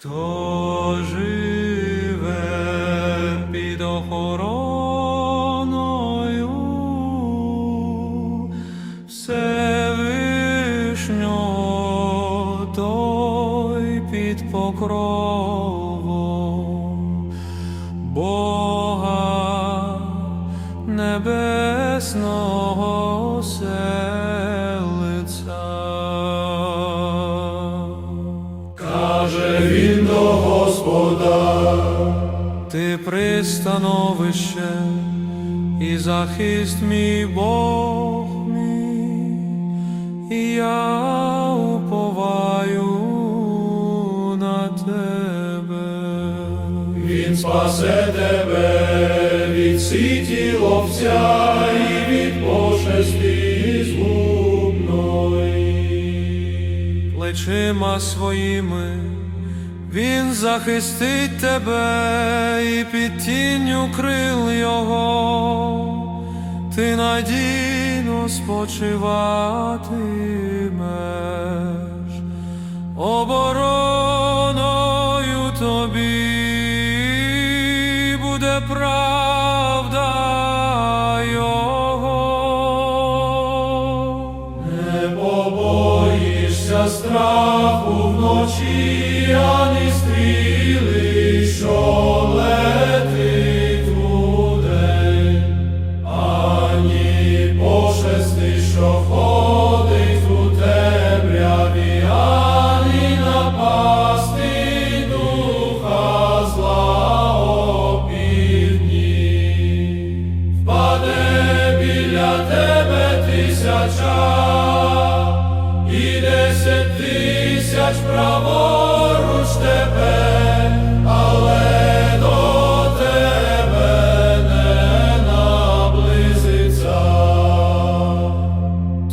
Хто живе під охороною? Всевишнього, той під покровом Бога небесного він до Господа, Ти пристановище і захист мій Бог мій, і я уповаю на тебе. він спасе тебе від сіті ловця і від пошесті згубної. Плечима своїми він захистить тебе і під тінню крил його, ти надійно спочиватимеш, обороною тобі буде правда. Не побоїшся страху вночі, тисяч праворуч тебе, але до тебе не наблизиться.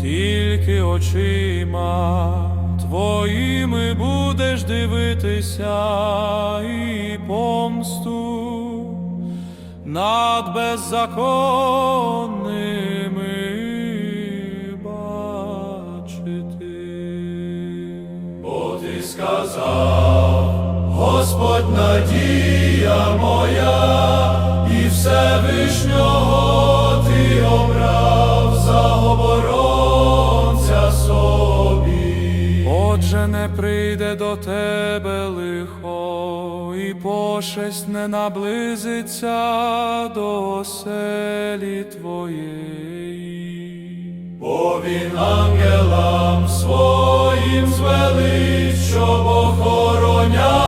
Тільки очима твоїми будеш дивитися і помсту над беззаконними сказав, Господь надія моя, і Всевишнього ти обрав за оборонця собі. Отже, не прийде до тебе лихо, і пошесть не наблизиться до оселі твоєї. Бо він ангелам своїм охороняв